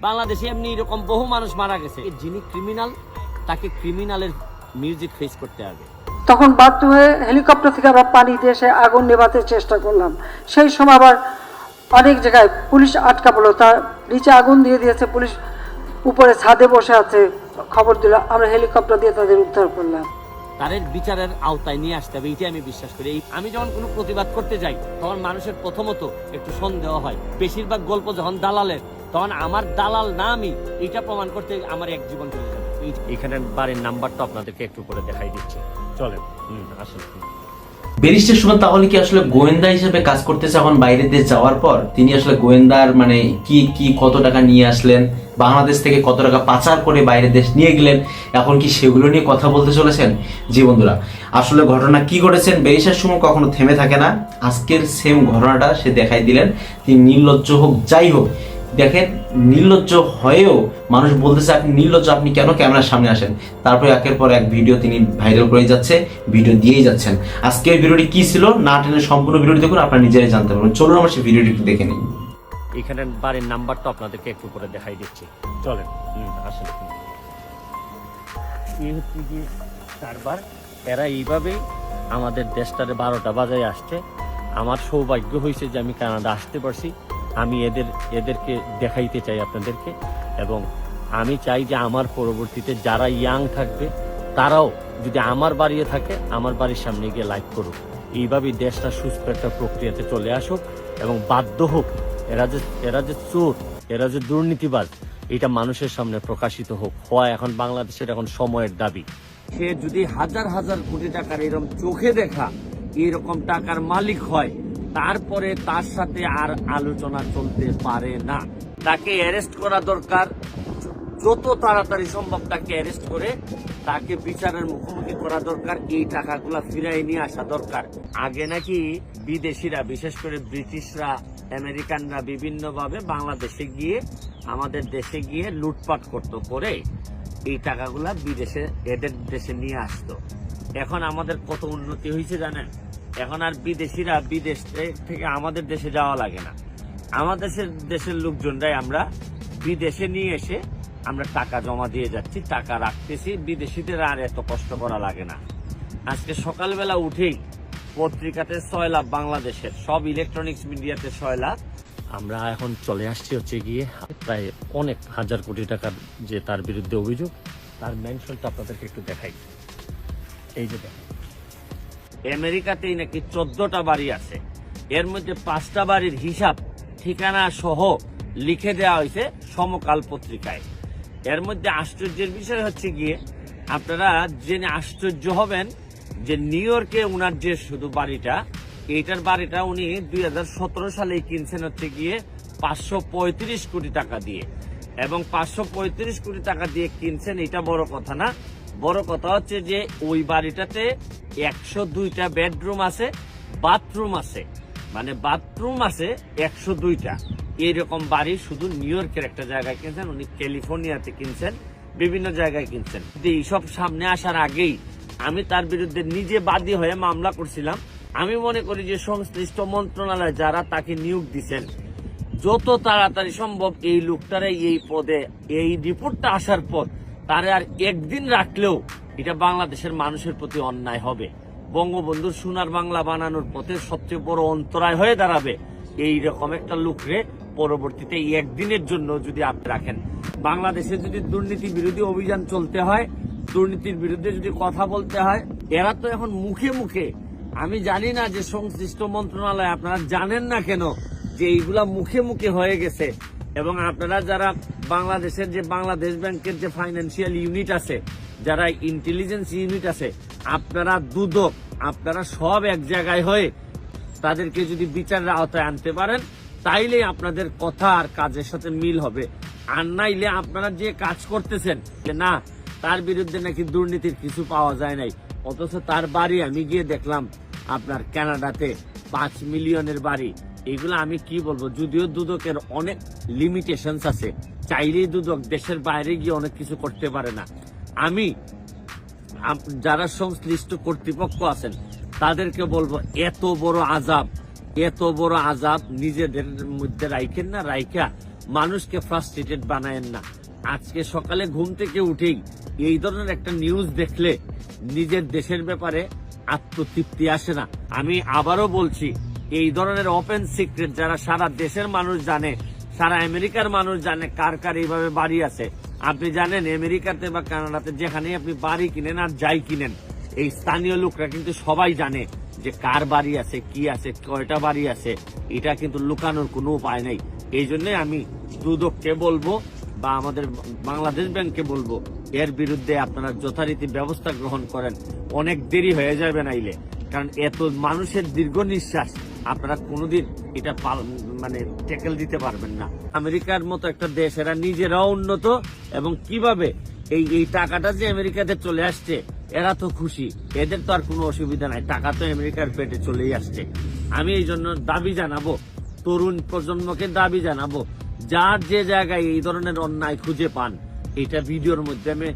বাংলাদেশে এমনি এরকম বহু মানুষ মারা গেছে। যিনি ক্রিমিনাল তাকে ক্রিমিনালের মিউজিক ফেস করতে হবে। তখন বাধ্য হয়ে হেলিকপ্টার থেকে আবার পানি দিয়ে সে আগুন নেভাতে চেষ্টা করলাম। সেই সময় আবার অনেক জায়গায় পুলিশ আটকা পড়ল। তার নিচে আগুন দিয়ে দিয়েছে পুলিশ উপরে ছাদে বসে আছে। খবর দিল আমরা হেলিকপ্টার দিয়ে তাদের উদ্ধার করলাম। তাদের বিচারের আওতায় নিয়ে আসতে হবে এইটাই আমি বিশ্বাস করি। এই- আমি যখন কোনো প্রতিবাদ করতে যাই তখন মানুষের প্রথমত একটু সন্দেহ হয়। বেশিরভাগ গল্প যখন দালালের তখন আমার দালাল না আমি এটা প্রমাণ করতে আমার এক জীবন চলে যাবে। এই- এখানে বাড়ির নাম্বারটা আপনাদেরকে একটু করে দেখাই দিচ্ছি। চলেন আসুন। ব্যারিস্টার সুমন তাহলে কি আসলে গোয়েন্দা হিসেবে কাজ করতেছে এখন বাইরের দেশ যাওয়ার পর? তিনি আসলে গোয়েন্দার মানে কি কি, কত টাকা নিয়ে আসলেন? বাংলাদেশ থেকে কত টাকা পাচার করে বাইরের দেশ নিয়ে গেলেন? এখন কি সেগুলো নিয়ে কথা বলতে চলেছেন? জি বন্ধুরা, আসলে ঘটনা কি করেছেন ব্যারিস্টার সুমন কখনো থেমে থাকে না। আজকের সেম ঘটনাটা সে দেখাই দিলেন। তিনি নির্লজ্জ হোক, যাই হোক দেখেন, নির্লজ্জ হয়েও মানুষ বলতেছে, আপনি নির্লজ্জ, আপনি কেন ক্যামেরার সামনে আসেন? তারপরে একের পর এক ভিডিও তিনি ভাইরাল করে যাচ্ছে ভিডিও দিয়েই যাচ্ছেন। আজকের ভিডিওটি কি ছিল? না টেনে সম্পূর্ণ ভিডিওটি দেখুন, আপনারা নিজেরাই জানতে পারবেন। চলুন আমরা সেই ভিডিওটি একটু দেখে নিই। এখানে বাড়ির নাম্বারটা আপনাদেরকে একটু করে দেখাই দিচ্ছি। চলেন আসুন। এই হচ্ছে যে কারবার এরা এইভাবেই আমাদের দেশটারে বারোটা বাজায় আসছে। আমার সৌভাগ্য হয়েছে যে আমি কানাডা আসতে পারছি। আমি এদের, এদেরকে দেখাইতে চাই আপনাদেরকে এবং আমি চাই যে আমার পরবর্তীতে যারা ইয়াং থাকবে, তারাও যদি আমার বাড়িতে থাকে, আমার বাড়ির সামনে গিয়ে লাইক করুক। এইভাবেই দেশটা সুস্থ একটা প্রক্রিয়াতে চলে আসুক এবং বাধ্য হোক। এরা যে এরা যে চোর, এরা যে দুর্নীতিবাজ, এটা মানুষের সামনে প্রকাশিত হোক। হওয়া এখন বাংলাদেশের এখন সময়ের দাবি। সে যদি হাজার হাজার কোটি টাকার এরকম চোখে দেখা, এরকম টাকার মালিক হয় তারপরে তার সাথে আর আলোচনা চলতে পারে না। তাকে অ্যারেস্ট করা দরকার। যত তাড়াতাড়ি সম্ভব তাকে অ্যারেস্ট করে তাকে বিচারের মুখোমুখি করা দরকার। এই টাকাগুলা ফিরাই নিয়ে আসা দরকার। আগে নাকি বিদেশিরা, বিশেষ করে ব্রিটিশরা, আমেরিকানরা বিভিন্নভাবে বাংলাদেশে গিয়ে, আমাদের দেশে গিয়ে লুটপাট করত, করে এই টাকাগুলা বিদেশে, এদের দেশে নিয়ে আসতো। এখন আমাদের কত উন্নতি হয়েছে জানেন? এখন আর বিদেশিরা বিদেশ থেকে আমাদের দেশে যাওয়া লাগে না। আমাদের দেশের লোকজনরাই আমরা বিদেশে নিয়ে এসে আমরা টাকা জমা দিয়ে যাচ্ছি, টাকা রাখতেছি। বিদেশিদের আর এত কষ্ট করা লাগে না। আজকে সকালবেলা উঠেই পত্রিকাতে ছয় লাখ বাংলাদেশের, সব ইলেকট্রনিক্স মিডিয়াতে ছয় লাখ আমরা এখন চলে আসছি হচ্ছে গিয়ে প্রায় অনেক হাজার কোটি টাকার যে তার বিরুদ্ধে অভিযোগ, তার মেনশনটা আপনাদেরকে একটু দেখাই। এই যে দেখেন। আমেরিকাতেই নাকি চোদ্দটা বাড়ি আছে। এর মধ্যে পাঁচটা বাড়ির হিসাব, ঠিকানা সহ লিখে দেওয়া হয়েছে সমকাল পত্রিকায়। এর মধ্যে আশ্চর্যের বিষয় হচ্ছে গিয়ে, আপনারা জেনে আশ্চর্য হবেন যে নিউ ইয়র্কে উনার যে শুধু বাড়িটা, এইটার বাড়িটা উনি দুই হাজার সতেরো সালে কিনছেন হচ্ছে গিয়ে পাঁচশো পঁয়ত্রিশ কোটি টাকা দিয়ে। এবং পাঁচশো পঁয়ত্রিশ কোটি টাকা দিয়ে কিনছেন এটা বড় কথা না বড় কথা হচ্ছে যে ওই বাড়িটাতে একশো দুইটা বেডরুম আছে, বাথরুম আছে। মানে বাথরুম আছে একশো দুইটা। এইরকম বাড়ি শুধু নিউ ইয়র্কের একটা জায়গায় কিনছেন, উনি ক্যালিফোর্নিয়াতে কিনছেন, বিভিন্ন জায়গায় কিনছেন। এইসব সামনে আসার আগেই আমি তার বিরুদ্ধে নিজে বাদী হয়ে মামলা করছিলাম। আমি মনে করি যে সংশ্লিষ্ট মন্ত্রণালয় যারা তাকে নিয়োগ দিচ্ছেন যত তাড়াতাড়ি সম্ভব এই লোকটারে এই পদে, এই রিপোর্টটা আসার পর তারে আর একদিন রাখলেও এটা বাংলাদেশের মানুষের প্রতি অন্যায় হবে। বঙ্গবন্ধুর সোনার বাংলা বানানোর পথে সবচেয়ে বড় অন্তরায় হয়ে দাঁড়াবে। এই রকম একটা লোকরে পরবর্তীতে একদিনের জন্য যদি আপনি রাখেন। বাংলাদেশে যদি দুর্নীতি বিরোধী অভিযান চলতে হয়, দুর্নীতির বিরুদ্ধে যদি কথা বলতে হয়, এরা তো এখন মুখে মুখে, আমি জানি না যে সংশ্লিষ্ট মন্ত্রণালয় আপনারা জানেন না কেন যে এইগুলা মুখে মুখে হয়ে গেছে। এবং আপনারা যারা বাংলাদেশের যে বাংলাদেশ ব্যাংকের যে ফাইন্যান্সিয়াল ইউনিট আছে, যারা ইন্টেলিজেন্স ইউনিট আছে, আপনারা দুদক, আপনারা সব এক জায়গায় হয়ে তাদেরকে যদি বিচারের আওতায় আনতে পারেন তাইলে আপনাদের কথা আর কাজের সাথে মিল হবে। আর নাইলে আপনারা যে কাজ করতেছেন, যে না, তার বিরুদ্ধে নাকি দুর্নীতির কিছু পাওয়া যায় নাই, অথচ তার বাড়ি আমি গিয়ে দেখলাম আপনার কানাডাতে পাঁচ মিলিয়নের বাড়ি। এগুলো আমি কি বলব? যদিও দুদকের অনেক লিমিটেশনস আছে চাইলেই দুদক, দেশের বাইরে গিয়ে অনেক কিছু করতে পারে না। আমি যারা সংশ্লিষ্ট কর্তৃপক্ষ আছেন, তাদেরকে বলব, এত বড় আজাব, এত বড় আজাব নিজেদের মধ্যে রাইখেন না, রাইখা মানুষকে ফ্রাস্ট্রেটেড বানায়েন না। আজকে সকালে ঘুম থেকে উঠেই এই ধরনের একটা নিউজ দেখলে নিজের দেশের ব্যাপারে আত্মতৃপ্তি আসে না। আমি আবারও বলছি, এই ধরনের ওপেন সিক্রেট যারা সারা দেশের মানুষ জানে সারা আমেরিকার মানুষ জানে কার কার এইভাবে বাড়ি আছে। আপনি জানেন, আমেরিকাতে বা কানাডাতে যেখানেই আপনি বাড়ি কিনেন আর যাই কিনেন, এই স্থানীয় লোকরা কিন্তু সবাই জানে যে কার বাড়ি আছে, কি আছে, কয়টা বাড়ি আছে। এটা কিন্তু লুকানোর কোনো উপায় নেই। এই জন্য আমি দুদককে বলব বা আমাদের বাংলাদেশ ব্যাংককে বলব, এর বিরুদ্ধে আপনারা যথারীতি ব্যবস্থা গ্রহণ করেন। অনেক দেরি হয়ে যাবে নাইলে, কারণ এত মানুষের দীর্ঘ নিঃশ্বাস। আপনারা কোনোদিন এটা মানে ট্যাকেল দিতে পারবেন না। আমেরিকার মতো একটা দেশ, এরা নিজেরাও উন্নত এবং কীভাবে এই এই টাকাটা যে আমেরিকাতে চলে আসছে, এরা তো খুশি। এদের তো আর কোনো অসুবিধা নাই, টাকা তো আমেরিকার পেটে চলেই আসছে। আমি এই জন্য দাবি জানাব, তরুণ প্রজন্মকে দাবি জানাব, যার যে জায়গায় এই ধরনের অন্যায় খুঁজে পান, এটা ভিডিওর মাধ্যমে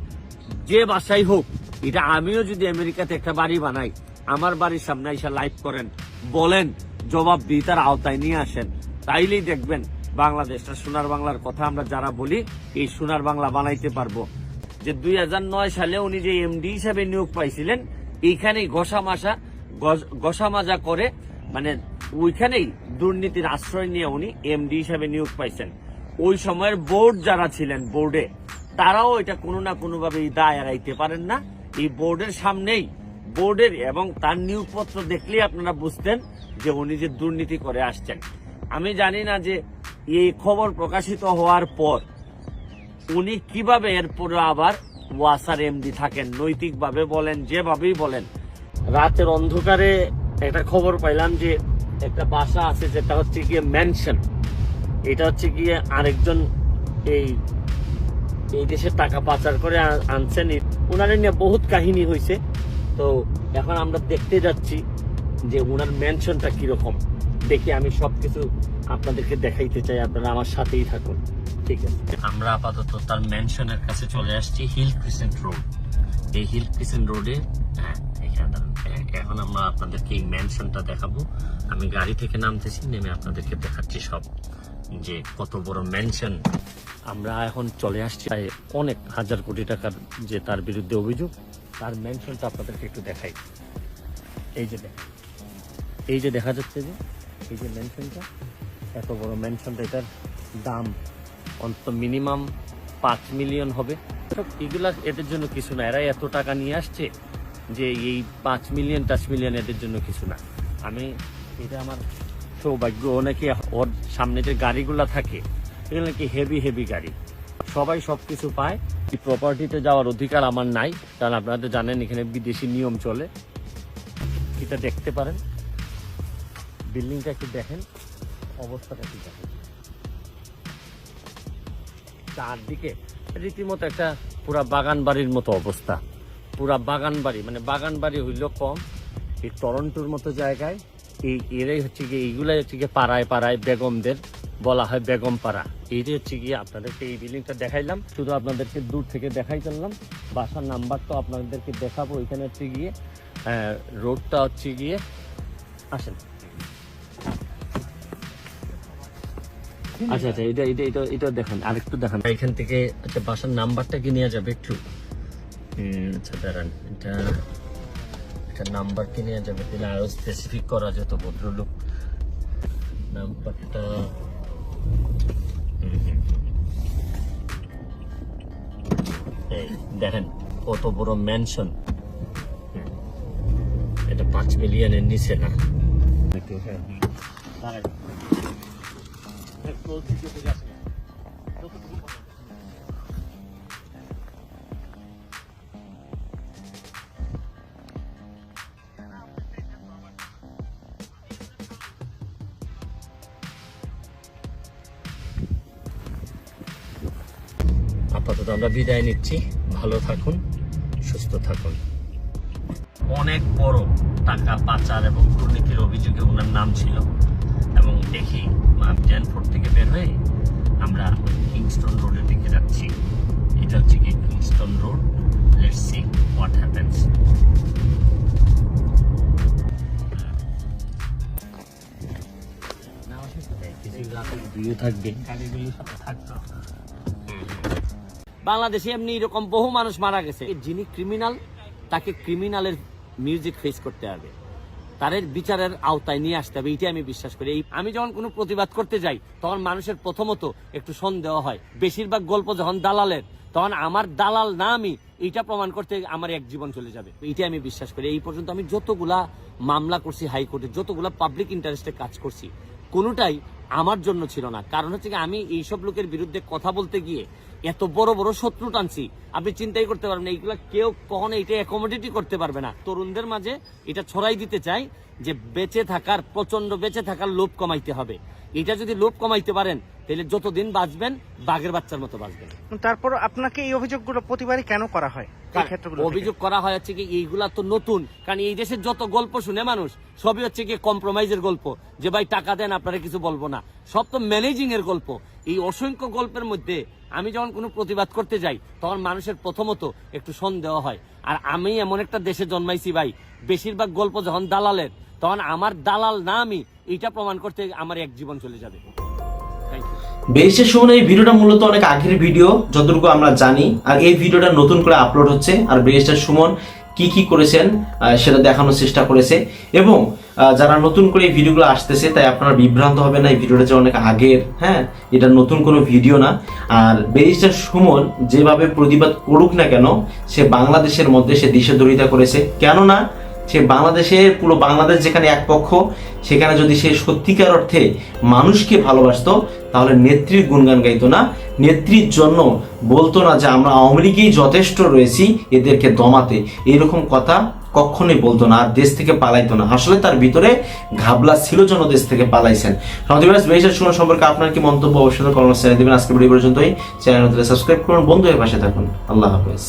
যে বাসাই হোক, এটা আমিও যদি আমেরিকাতে একটা বাড়ি বানাই, আমার বাড়ির সামনে এসে লাইভ করেন, বলেন জবাব দিই তার আওতায় নিয়ে আসেন। তাইলেই দেখবেন বাংলাদেশটা সোনার বাংলার কথা আমরা যারা বলি, এই সোনার বাংলা বানাইতে পারব। যে দুই হাজার নয় সালে উনি যে এমডি হিসাবে নিয়োগ পাইছিলেন, এইখানেই ঘষা মাসা ঘষা মাজা করে মানে ওইখানেই দুর্নীতির আশ্রয় নিয়ে উনি এমডি হিসাবে নিয়োগ পাইছেন। ওই সময়ের বোর্ড যারা ছিলেন বোর্ডে, তারাও এটা কোনো না কোনো ভাবে দায় এড়াইতে পারেন না। এই বোর্ডের সামনেই বোর্ডের এবং তার নিয়োগপত্র দেখলেই আপনারা বুঝতেন যে উনি যে দুর্নীতি করে আসছেন। আমি জানি না যে এই খবর প্রকাশিত হওয়ার পর উনি কীভাবে এরপরে আবার ওয়াসার এমডি থাকেন, নৈতিকভাবে বলেন, যেভাবেই বলেন। রাতের অন্ধকারে একটা খবর পাইলাম যে একটা বাসা আছে যেটা হচ্ছে গিয়ে ম্যানশন এটা হচ্ছে গিয়ে আরেকজন এই এই দেশের টাকা পাচার করে আনছেন। ওনার নিয়ে বহুত কাহিনী হয়েছে তো এখন আমরা দেখতে যাচ্ছি যে ওনার ম্যানশনটা কীরকম। দেখি আমি সবকিছু আপনাদেরকে দেখাইতে চাই আপনারা আমার সাথেই থাকুন। ঠিক আছে। আমরা আপাতত তার ম্যানশনের কাছে চলে আসছি হিল ক্রিসেন্ট রোড এই হিল ক্রিসেন্ট রোডে হ্যাঁ এখানে আমরা আপনাদেরকে এই ম্যানশনটা দেখাবো। আমি গাড়ি থেকে নামতেছি নেমে আপনাদেরকে দেখাচ্ছি সব যে কত বড় ম্যানশন আমরা এখন চলে আসছি প্রায় অনেক হাজার কোটি টাকার যে তার বিরুদ্ধে অভিযোগ। তার ম্যানশনটা আপনাদেরকে একটু দেখাই। এই যে এই যে দেখা যাচ্ছে যে, এই যে ম্যানশনটা এত বড় ম্যানশনটা এটার দাম অন্তত মিনিমাম পাঁচ মিলিয়ন হবে। এগুলা এদের জন্য কিছু না এরা এত টাকা নিয়ে আসছে যে এই পাঁচ মিলিয়ন দশ মিলিয়ন এদের জন্য কিছু না। আমি, এটা আমার সৌভাগ্য, অনেকে ওর সামনে যে গাড়িগুলা থাকে, এগুলো নাকি হেভি হেভি গাড়ি। সবাই সবকিছু পায়। এই প্রপার্টিতে যাওয়ার অধিকার আমার নাই, কারণ আপনারা তো জানেন, এখানে বিদেশি নিয়ম চলে। এটা দেখতে পারেন। বিল্ডিংটা একটু দেখেন, অবস্থাটা কি দেখেন। চারদিকে রীতিমতো একটা পুরা বাগান বাড়ির মতো অবস্থা। পুরা বাগান বাড়ি মানে বাগান বাড়ি হইল কম। এই টরন্টোর মতো জায়গায়, এই এরাই হচ্ছে গিয়ে, এইগুলাই হচ্ছে গিয়ে পাড়ায় পাড়ায় বেগমদের বলা হয় বেগম পাড়া এইটাই হচ্ছে গিয়ে আপনাদেরকে এই বিল্ডিংটা দেখাইলাম, শুধু আপনাদেরকে দূর থেকে দেখাই চললাম বাসার নাম্বার তো আপনাদেরকে দেখাবো, এখানে হচ্ছে গিয়ে রোডটা হচ্ছে গিয়ে, আসেন। আচ্ছা আচ্ছা এটা এটা এটা এটা দেখেন, আরেকটু দেখান। এখান থেকে আচ্ছা বাসার নাম্বারটা কি নেওয়া যাবে একটু? আচ্ছা দাঁড়ান, এটা এটা নাম্বার কি নেওয়া যাবে? তাহলে আরও স্পেসিফিক করা যেত, ভদ্রলোক। নাম্বারটা। এই দেখেন কত বড় ম্যানশন এটা পাঁচ মিলিয়নের নিচে না আপাতত আমরা বিদায় নিচ্ছি। ভালো থাকুন সুস্থ থাকুন। অনেক বড় টাকা পাচার এবং দুর্নীতির অভিযোগে ওনার নাম ছিল এবং দেখি জ্যানফোর্ড থেকে বের হয়ে আমরা কিংস্টন রোডের দিকে যাচ্ছি। এটা হচ্ছে কি Kingston road? Let's see what happens কিছু রাতে তুইও থাকবি। বাংলাদেশে এমনি এরকম বহু মানুষ মারা গেছে। যিনি ক্রিমিনাল তাকে ক্রিমিনালের মিউজিক ফেস করতে হবে। তাদের বিচারের আওতায় নিয়ে আসতে হবে এইটাই আমি বিশ্বাস করি। এই আমি যখন কোনো প্রতিবাদ করতে যাই, তখন মানুষের প্রথমত একটু সন্দেহ হয়। বেশিরভাগ গল্প যখন দালালের, তখন আমার দালাল না আমি এইটা প্রমাণ করতে আমার এক জীবন চলে যাবে। এইটাই আমি বিশ্বাস করি। এই পর্যন্ত আমি যতগুলা মামলা করছি হাইকোর্টে, যতগুলা পাবলিক ইন্টারেস্টে কাজ করছি, কোনোটাই আমার জন্য ছিল না। কারণ হচ্ছে কি, আমি এইসব লোকের বিরুদ্ধে কথা বলতে গিয়ে এত বড় বড় শত্রু টানছি। আপনি চিন্তাই করতে পারবেন এইগুলা কেউ কখনো এটা অ্যাকোমোডেটই করতে পারবে না। তরুণদের মাঝে এটা ছড়াই দিতে চাই যে বেঁচে থাকার প্রচণ্ড বেঁচে থাকার লোভ কমাইতে হবে। এটা যদি লোভ কমাইতে পারেন তাহলে যতদিন বাঁচবেন বাঘের বাচ্চার মতো বাঁচবেন। তারপর আপনাকে এই অভিযোগগুলো প্রতিবারই কেন করা হয়? অভিযোগ করা হয় হচ্ছে কি এইগুলা তো নতুন। কারণ এই দেশের যত গল্প শুনে মানুষ সবই হচ্ছে কি কম্প্রোমাইজের গল্প। যে ভাই টাকা দেন আপনারা কিছু বলব না। সব তো ম্যানেজিং এর গল্প। এই অসংখ্য গল্পের মধ্যে আমি যখন কোনো প্রতিবাদ করতে যাই, তখন মানুষের প্রথমত একটু সন্দেহ হয়। আর আমি এমন একটা দেশে জন্মাইছি ভাই, বেশিরভাগ গল্প যখন দালালের, তখন আমার দালাল না আমি এটা প্রমাণ করতে আমার এক জীবন চলে যাবে। বেরিসের সুমন এই ভিডিওটা মূলত অনেক আগের ভিডিও, যতটুকু আমরা জানি। আর এই ভিডিওটা নতুন করে আপলোড হচ্ছে। আর বেরিস্টার সুমন কি কি করেছেন সেটা দেখানোর চেষ্টা করেছে। এবং যারা নতুন করে এই ভিডিওগুলো আসতেছে, তাই আপনারা বিভ্রান্ত হবে না, এই ভিডিওটা যে অনেক আগের হ্যাঁ? এটা নতুন কোনো ভিডিও না। আর বেরিস্টার সুমন যেভাবে প্রতিবাদ করুক না কেন, সে বাংলাদেশের মধ্যে সে দিশাদরিতা করেছে। কেননা সে বাংলাদেশের পুরো বাংলাদেশ যেখানে এক পক্ষ, সেখানে যদি সে সত্যিকার অর্থে মানুষকে ভালোবাসতো, তাহলে নেত্রীর গুণগান গাইতো না। নেত্রীর জন্য বলতো না যে আমরা আওয়ামী লীগেই যথেষ্ট রয়েছি, এদেরকে দমাতে। এরকম কথা কখনোই বলতো না, আর দেশ থেকে পালাইতো না। আসলে তার ভিতরে ঘাবলা ছিল জন্য দেশ থেকে পালাইছেন। শুনো সম্পর্কে আপনার কি মন্তব্য, অবশ্যই কর্মচারী দেবেন। আজকে ভিডিও পর্যন্তই। চ্যানেল সাবস্ক্রাইব করুন বন্ধু হয়ে পাশে থাকুন। আল্লাহ হাফেজ।